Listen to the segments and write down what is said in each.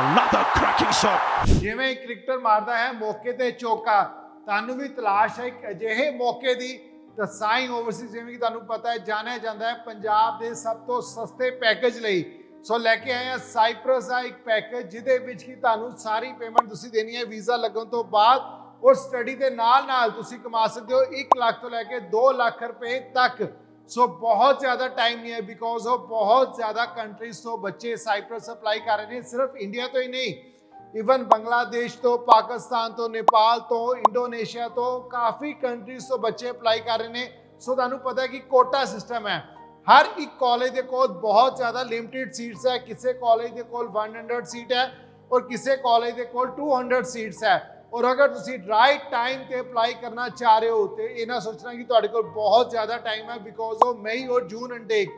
Another cracking shot. ਜਿਵੇਂ cricketer ਮਾਰਦਾ ਹੈ, ਮੌਕੇ ਤੇ ਚੌਕਾ। ਤੁਹਾਨੂੰ ਵੀ ਤਲਾਸ਼ ਹੈ ਇੱਕ ਅਜਿਹੇ ਮੌਕੇ ਦੀ ਤਾਂ ਓਵਰਸੀਜ਼ ਜਿਵੇਂ ਕਿ ਤੁਹਾਨੂੰ ਪਤਾ ਹੈ, ਜਾਣਿਆ ਜਾਂਦਾ ਹੈ, ਪੰਜਾਬ ਦੇ ਸਭ ਤੋਂ ਸਸਤੇ ਪੈਕੇਜ ਲਈ। ਸੋ ਲੈ ਕੇ ਆਏ ਆ ਸਾਈਪ੍ਰਸ ਦਾ ਇੱਕ ਪੈਕੇਜ ਜਿਹਦੇ ਵਿੱਚ ਕਿ ਤੁਹਾਨੂੰ ਸਾਰੀ ਪੇਮੈਂਟ ਤੁਸੀਂ ਦੇਣੀ ਹੈ ਵੀਜ਼ਾ ਲੱਗਣ ਤੋਂ ਬਾਅਦ। ਔਰ ਸਟੱਡੀ ਦੇ ਨਾਲ ਨਾਲ ਤੁਸੀਂ ਕਮਾ ਸਕਦੇ ਹੋ। 1 ਲੱਖ ਤੋਂ ਲੈ ਕੇ 2 ਲੱਖ ਰੁਪਏ ਤੱਕ ਸੋ ਬਹੁਤ ਜ਼ਿਆਦਾ ਟਾਈਮ ਨਹੀਂ ਹੈ ਬਿਕੋਜ਼ ਉਹ ਬਹੁਤ ਜ਼ਿਆਦਾ ਕੰਟਰੀਜ਼ ਤੋਂ ਬੱਚੇ ਸਾਈਪ੍ਰਸ ਅਪਲਾਈ ਕਰ ਰਹੇ ਨੇ ਸਿਰਫ ਇੰਡੀਆ ਤੋਂ ਹੀ ਨਹੀਂ ਇਵਨ ਬੰਗਲਾਦੇਸ਼ ਤੋਂ ਪਾਕਿਸਤਾਨ ਤੋਂ ਨੇਪਾਲ ਤੋਂ ਇੰਡੋਨੇਸ਼ੀਆ ਤੋਂ ਕਾਫੀ ਕੰਟਰੀਜ਼ ਤੋਂ ਬੱਚੇ ਅਪਲਾਈ ਕਰ ਰਹੇ ਨੇ ਸੋ ਤੁਹਾਨੂੰ ਪਤਾ ਹੈ ਕਿ ਕੋਟਾ ਸਿਸਟਮ ਹੈ ਹਰ ਇੱਕ ਕਾਲਜ ਦੇ ਕੋਲ ਬਹੁਤ ਜ਼ਿਆਦਾ ਲਿਮਟਿਡ ਸੀਟਸ ਹੈ ਕਿਸੇ ਕਾਲਜ ਦੇ ਕੋਲ 100 ਸੀਟ ਹੈ ਔਰ ਕਿਸੇ ਕਾਲਜ ਦੇ ਕੋਲ 200 ਸੀਟਸ ਹੈ ਔਰ ਅਗਰ ਤੁਸੀਂ ਰਾਈਟ ਟਾਈਮ ਤੇ ਅਪਲਾਈ ਕਰਨਾ ਚਾਹ ਰਹੇ ਹੋ ਤੇ ਇਹ ਨਾ ਸੋਚਣਾ ਕਿ ਤੁਹਾਡੇ ਕੋਲ ਬਹੁਤ ਜ਼ਿਆਦਾ ਟਾਈਮ ਹੈ ਬਿਕੋਜ਼ ਉਹ ਮਈ ਔਰ ਜੂਨ ਇਨਟੇਕ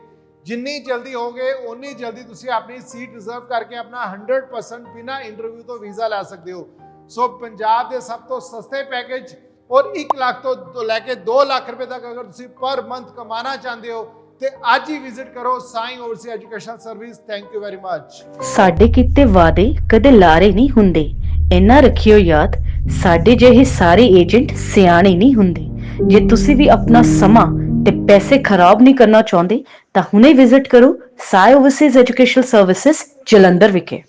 ਜਿੰਨੀ ਜਲਦੀ ਹੋਗੇ ਉਨੀ ਜਲਦੀ ਤੁਸੀਂ ਆਪਣੀ ਸੀਟ ਰਿਜ਼ਰਵ ਕਰਕੇ ਆਪਣਾ 100% ਬਿਨਾ ਇੰਟਰਵਿਊ ਤੋਂ ਵੀਜ਼ਾ ਲੈ ਸਕਦੇ ਹੋ। ਸੋ ਪੰਜਾਬ ਦੇ ਸਭ ਤੋਂ ਸਸਤੇ ਪੈਕੇਜ ਔਰ 1 ਲੱਖ ਤੋਂ ਤੋਂ ਲੈ ਕੇ 2 ਲੱਖ ਰੁਪਏ ਤੱਕ ਅਗਰ ਤੁਸੀਂ ਪਰ ਮੰਥ ਕਮਾਣਾ ਚਾਹੁੰਦੇ ਹੋ ਤੇ ਅੱਜ ਹੀ ਵਿਜ਼ਿਟ ਕਰੋ Sai overseas education service thank you very much ਸਾਡੇ ਕੀਤੇ ਵਾਅਦੇ ਕਦੇ ਲਾਰੇ ਨਹੀਂ ਹੁੰਦੇ। ਇੰਨਾ ਰੱਖਿਓ ਯਾਦ, ਸਾਡੇ ਜਿਹੇ ਸਾਰੇ ਏਜੰਟ ਸਿਆਣੇ ਨਹੀਂ ਹੁੰਦੇ। ਜੇ ਤੁਸੀਂ ਵੀ ਆਪਣਾ ਸਮਾਂ ਤੇ ਪੈਸੇ ਖਰਾਬ ਨਹੀਂ ਕਰਨਾ ਚਾਹੁੰਦੇ, ਤਾਂ ਹੁਣੇ ਵਿਜ਼ਿਟ ਕਰੋ Sai overseas educational services Jalandhar ਵਿਖੇ।